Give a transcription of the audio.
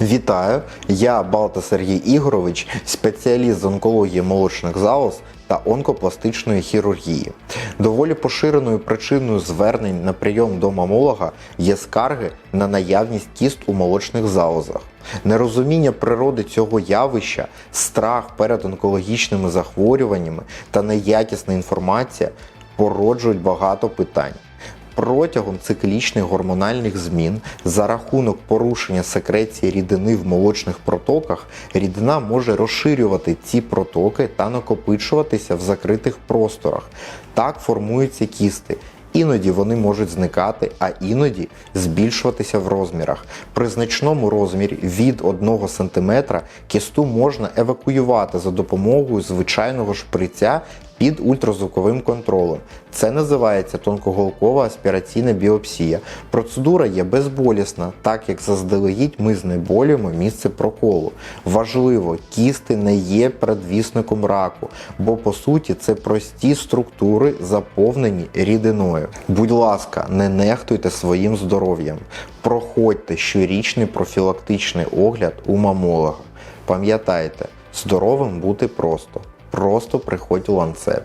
Вітаю! Я Балта Сергій Ігорович, спеціаліст з онкології молочних залоз та онкопластичної хірургії. Доволі поширеною причиною звернень на прийом до мамолога є скарги на наявність кіст у молочних залозах. Нерозуміння природи цього явища, страх перед онкологічними захворюваннями та неякісна інформація породжують багато питань. Протягом циклічних гормональних змін за рахунок порушення секреції рідини в молочних протоках рідина може розширювати ці протоки та накопичуватися в закритих просторах. Так формуються кісти. Іноді вони можуть зникати, а іноді збільшуватися в розмірах. При значному розмірі від 1 см кісту можна евакуювати за допомогою звичайного шприця під ультразвуковим контролем. Це називається тонкоголкова аспіраційна біопсія. Процедура є безболісна, так як заздалегідь ми знеболюємо місце проколу. Важливо, кісти не є предвісником раку, бо по суті це прості структури, заповнені рідиною. Будь ласка, не нехтуйте своїм здоров'ям. Проходьте щорічний профілактичний огляд у мамолога. Пам'ятайте, здоровим бути просто. Просто приходь у ланцет.